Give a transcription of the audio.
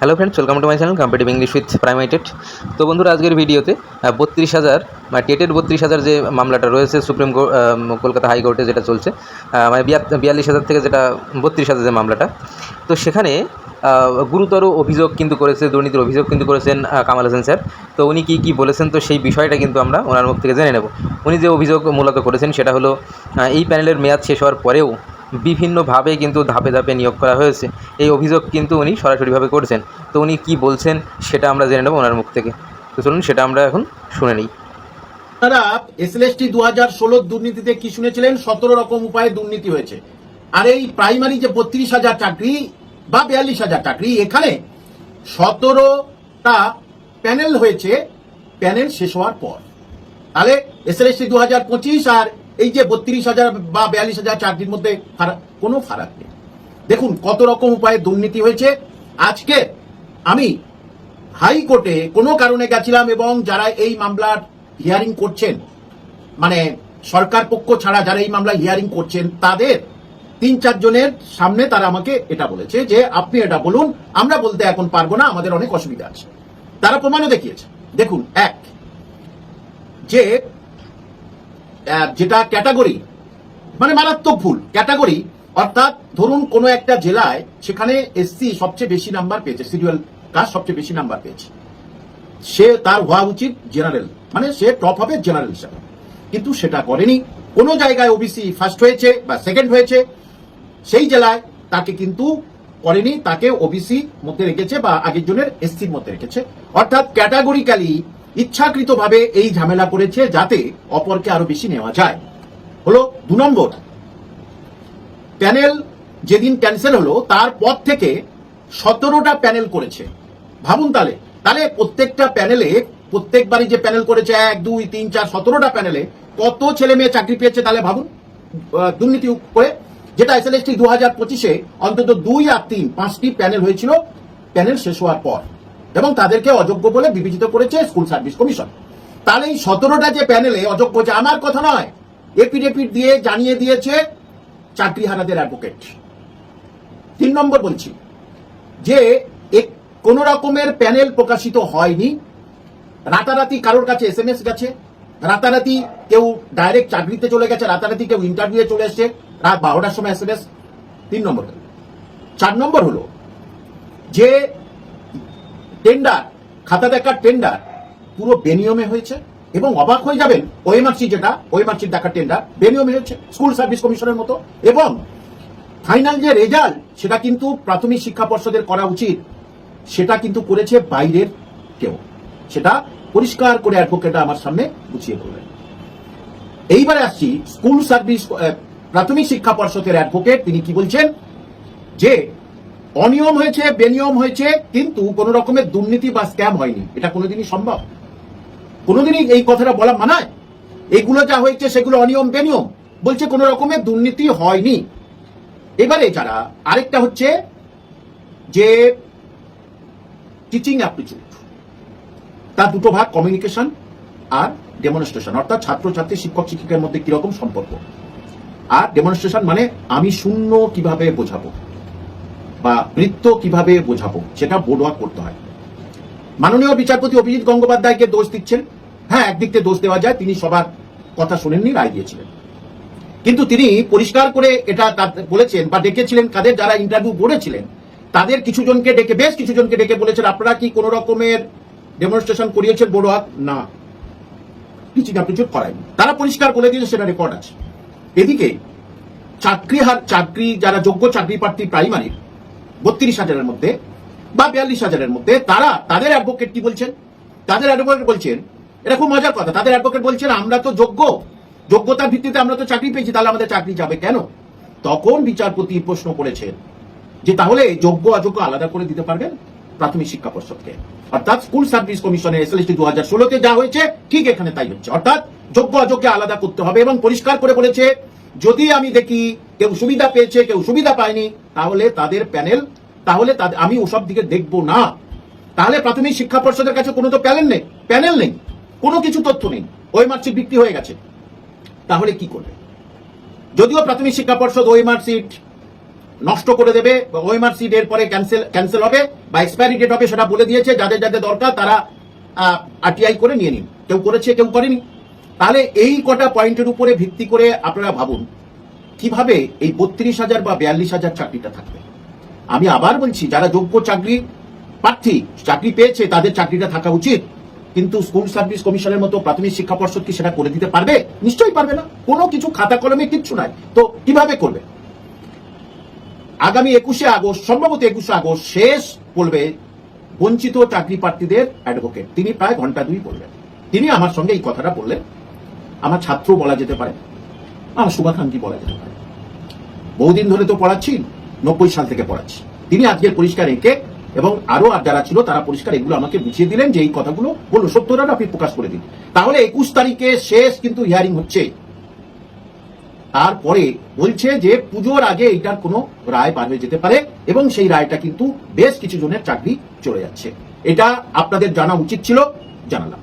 Hello friends welcome to my channel competitive English with প্রাইমাইটেড তো বন্ধুরা, আজকের ভিডিওতে বত্রিশ হাজার মানে টেটের বত্রিশ হাজার যে মামলাটা রয়েছে সুপ্রিম কোর্ট কলকাতা হাইকোর্টে যেটা চলছে মানে বিয়া- বিয়াল্লিশ হাজার থেকে যেটা বত্রিশ হাজার যে মামলাটা, তো সেখানে গুরুতর অভিযোগ কিন্তু করেছে, দুর্নীতির অভিযোগ কিন্তু করেছেন কামাল হোসেন স্যার। তো উনি কী কী বলেছেন, তো সেই বিষয়টা কিন্তু আমরা ওনার মুখ থেকে জেনে নেব। উনি যে অভিযোগ মূলত করেছেন সেটা হলো এই প্যানেলের মেয়াদ শেষ হওয়ার পরেও বিভিন্নভাবে কিন্তু ধাপে ধাপে নিয়োগ করা হয়েছে। এই অভিযোগ কিন্তু উনি সরাসরিভাবে করেছেন। তো উনি কী বলছেন সেটা আমরা জেনে নেব ওনার মুখ থেকে। তো চলুন সেটা আমরা এখন শুনে নিই। আপনারা এসএলএসটি দু হাজার ষোলোর দুর্নীতিতে কি শুনেছিলেন? সতেরো রকম উপায়ে দুর্নীতি হয়েছে। আর এই প্রাইমারি যে বত্রিশ হাজার চাকরি বা বিয়াল্লিশ হাজার চাকরি, এখানে সতেরোটা প্যানেল হয়েছে। প্যানেল শেষ হওয়ার পর। তাহলে এসএলএসটি দু হাজার পঁচিশ আর এই যে বত্রিশ হাজার বা বিয়াল্লিশ হাজার চাকরির মধ্যে কোনো ফারাক নেই। দেখুন, কত রকম উপায়ে দুর্নীতি হয়েছে। আজকে আমি হাইকোর্টে কোনো কারণে গেছিলাম এবং যারা এই মামলার হিয়ারিং করছেন মানে সরকার পক্ষ ছাড়া যারা এই মামলা হিয়ারিং করছেন, তাদের তিন চারজনের সামনে তারা আমাকে এটা বলেছে যে, আপনি এটা বলুন, আমরা বলতে এখন পারব না, আমাদের অনেক অসুবিধা আছে। তারা প্রমাণও দেখিয়েছে। দেখুন, এক, যে যেটা ক্যাটাগরি মানে মারাত্মক ভুল। ক্যাটাগরি, অর্থাৎ ধরুন কোনো একটা জেলায় সেখানে এসসি সবচেয়ে বেশি নাম্বার পেয়েছে সিরিয়াল কাস্ট সবচেয়ে বেশি নাম্বার পেয়েছে। সে তার হওয়া উচিত জেনারেল মানে সে টপ হবে জেনারেল হিসাবে। কিন্তু সেটা করেনি। কোনো জায়গায় ওবিসি ফার্স্ট হয়েছে বা সেকেন্ড হয়েছে, সেই জেলায় তাকে কিন্তু করেনি, তাকে ওবিসি মধ্যে রেখেছে বা আগের জনের এসসির মধ্যে রেখেছে। অর্থাৎ ক্যাটাগরিক্যালি ইচ্ছাকৃতভাবে এই ঝামেলা করেছে যাতে অপরকে আরও বেশি নেওয়া যায়। হলো দু নম্বর। প্যানেল যেদিন ক্যান্সেল হলো তারপর থেকে সতেরোটা প্যানেল করেছে। ভাবুন তাহলে। তাহলে প্রত্যেকটা প্যানেলে, প্রত্যেকবারই যে প্যানেল করেছে, এক, দুই, তিন, চার, সতেরোটা প্যানেলে কত ছেলে মেয়ে চাকরি পেয়েছে তাহলে ভাবুন। দুর্নীতি করে। যেটা এস এল এস টি দু হাজার পঁচিশে অন্তত দুই আর তিন, পাঁচটি প্যানেল হয়েছিল। প্যানেল শেষ হওয়ার পর। এবং তাদেরকে অযোগ্য বলে বিবেচিত করেছে স্কুল সার্ভিস কমিশন। তাহলে এই সতেরোটা যে প্যানেলে অযোগ্য যে আমার কথা নয় এপিডেপিট দিয়ে জানিয়ে দিয়েছে চাকরি হারাদের অ্যাডভোকেট। তিন নম্বর বলছি, যে কোন রকমের প্যানেল প্রকাশিত হয়নি, রাতারাতি কারোর কাছে এস এম এস গেছে, রাতারাতি কেউ ডাইরেক্ট চাকরিতে চলে গেছে, রাতারাতি কেউ ইন্টারভিউ চলে এসছে, রাত বারোটার সময় এস এম এস তিন নম্বর, চার নম্বর হলো, যে টেন্ডার খাতা দেখার টেন্ডার, পুরো বেনিয়মে হয়েছে এবং অবাক হয়ে যাবেন, ওএমআরসি যেটা, ওএমআরসি দেখার টেন্ডার বেনিয়মে হয়েছে, স্কুল সার্ভিস কমিশনের মতো। এবং ফাইনাল যে রেজাল্ট, সেটা কিন্তু প্রাথমিক শিক্ষা পর্ষদের করা উচিত। সেটা কিন্তু করেছে বাইরের কেউ। সেটা পরিষ্কার করে অ্যাডভোকেট আমার সামনে বুঝিয়ে বললেন এইবারে আসছি স্কুল সার্ভিস প্রাথমিক শিক্ষা পর্ষদের অ্যাডভোকেট তিনি কি বলছেন? যে অনিয়ম হয়েছে, বেনিয়ম হয়েছে, কিন্তু কোন রকমের দুর্নীতি বা স্ক্যাম হয়নি। এটা কোনোদিনই সম্ভব। কোনোদিনই এই কথাটা বলা মানায়। এগুলো যা হয়েছে, সেগুলো অনিয়ম, বেনিয়ম। বলছে কোন রকমের দুর্নীতি হয়নি। এবারে যারা, আরেকটা হচ্ছে যে টিচিং অ্যাপটিচিউড তার দুটো ভাগ কমিউনিকেশন আর ডেমনস্ট্রেশন অর্থাৎ ছাত্রছাত্রী, শিক্ষক, শিক্ষিকার মধ্যে কীরকম সম্পর্ক। আর ডেমনস্ট্রেশন মানে আমি শূন্য কীভাবে বোঝাবো? বা বৃত্ত কীভাবে বোঝাবো, সেটা বোর্ড ওয়ার্ক করতে হয়। মাননীয় বিচারপতি অভিজিৎ গঙ্গোপাধ্যায়কে দোষ দিচ্ছেন। হ্যাঁ একদিক থেকে দোষ দেওয়া যায়, তিনি সবার কথা শোনেননি, রায় দিয়েছিলেন। কিন্তু তিনি পরিষ্কার করে এটা বলেছেন বা ডেকেছিলেন কাদের যারা ইন্টারভিউ করেছিলেন তাদের কিছু জনকে ডেকে, বেশ কিছু জনকে ডেকে বলেছেন, আপনারা কি কোন রকমের ডেমনস্ট্রেশন করিয়েছেন বড় হাত না। টিচিং অ্যাপ্টিচিউড করায়নি। তারা পরিষ্কার করে দিয়েছে, সেটা রেকর্ড আছে। এদিকে চাকরি হার, চাকরি, যারা যোগ্য চাকরি প্রার্থী প্রাইমারি বত্রিশ হাজারের মধ্যে বা বিয়াল্লিশ হাজারের মধ্যে তারা, তাদের অ্যাডভোকেট কি বলছেন? তাদের অ্যাডভোকেট বলছেন, এটা খুব মজার কথা, তাদের অ্যাডভোকেট বলছেন, আমরা তো যোগ্য, যোগ্যতার ভিত্তিতে আমরা তো চাকরি পেয়েছি, তাহলে আমাদের চাকরি যাবে কেন? তখন বিচারপতি প্রশ্ন করেছেন যে, তাহলে যোগ্য, অযোগ্য আলাদা করে দিতে পারবেন প্রাথমিক শিক্ষা পর্ষদকে? অর্থাৎ স্কুল সার্ভিস কমিশনে এসএলএসটি দু হাজার ষোলোতে যা হয়েছে, ঠিক এখানে তাই হচ্ছে। অর্থাৎ যোগ্য অযোগ্য আলাদা করতে হবে এবং পরিষ্কার করে বলেছে যদি আমি দেখি কেউ সুবিধা পেয়েছে, কেউ সুবিধা পায়নি, তাহলে তাদের প্যানেল, তাহলে আমি ওসব দিকে দেখব না। তাহলে প্রাথমিক শিক্ষা পর্ষদের কাছে কোনো তো প্যানেল নেই প্যানেল নেই, কোনো কিছু তথ্য নেই। ওই মার্কশিট বিক্রি হয়ে গেছে। তাহলে কি করবে? যদিও প্রাথমিক শিক্ষা পর্ষদ ওই মার্কশিট নষ্ট করে দেবে ওএমআর সিট এর পরে ক্যান্সেল ক্যান্সেল হবে, বা এক্সপায়ারি ডেট হবে সেটা বলে দিয়েছে, যাদের যাদের দরকার তারা আরটিআই করে নিয়ে নিন। কেউ করেছে, কেউ করেনি। তাহলে এই কটা পয়েন্টের উপরে ভিত্তি করে আপনারা ভাবুন, কীভাবে এই বত্রিশ হাজার বা বিয়াল্লিশ হাজার চাকরিটা থাকবে? আমি আবার বলছি, যারা যোগ্য চাকরি প্রার্থী, চাকরি পেয়েছে, তাদের চাকরিটা থাকা উচিত। কিন্তু স্কুল সার্ভিস কমিশনের মতো প্রাথমিক শিক্ষা পর্ষদ কি সেটা করে দিতে পারবে? নিশ্চয়ই পারবে না। কোনো কিছু খাতা কলমে কিচ্ছু নাই। তো কীভাবে করবে? আগামী একুশে আগস্ট, সম্ভবত একুশে আগস্ট, শেষ বলবে বঞ্চিত চাকরি প্রার্থীদের অ্যাডভোকেট। তিনি প্রায় ঘণ্টা দুই বললেন। তিনি আমার সঙ্গে এই কথাটা বললেন। আমার ছাত্র বলা যেতে পারে। আমার শুভাকাঙ্ক্ষী বলা যেতে পারে। বহুদিন ধরে তো পড়াচ্ছি, নব্বই সাল থেকে পড়াচ্ছি। তিনি আজকের পরিষ্কার এঁকে এবং আরও আর যারা ছিল তারা পরিষ্কার এগুলো আমাকে বুঝিয়ে দিলেন যে এই কথাগুলো বলল সত্যটা আপনি প্রকাশ করে দিন। তাহলে একুশ তারিখে শেষ কিন্তু হিয়ারিং হচ্ছে। তারপরে বলছে যে পুজোর আগে এটার কোনো রায় বার হয়ে যেতে পারে এবং সেই রায়টা কিন্তু বেশ কিছু জনের চাকরি চলে যাচ্ছে। এটা আপনাদের জানা উচিত ছিল, জানালাম।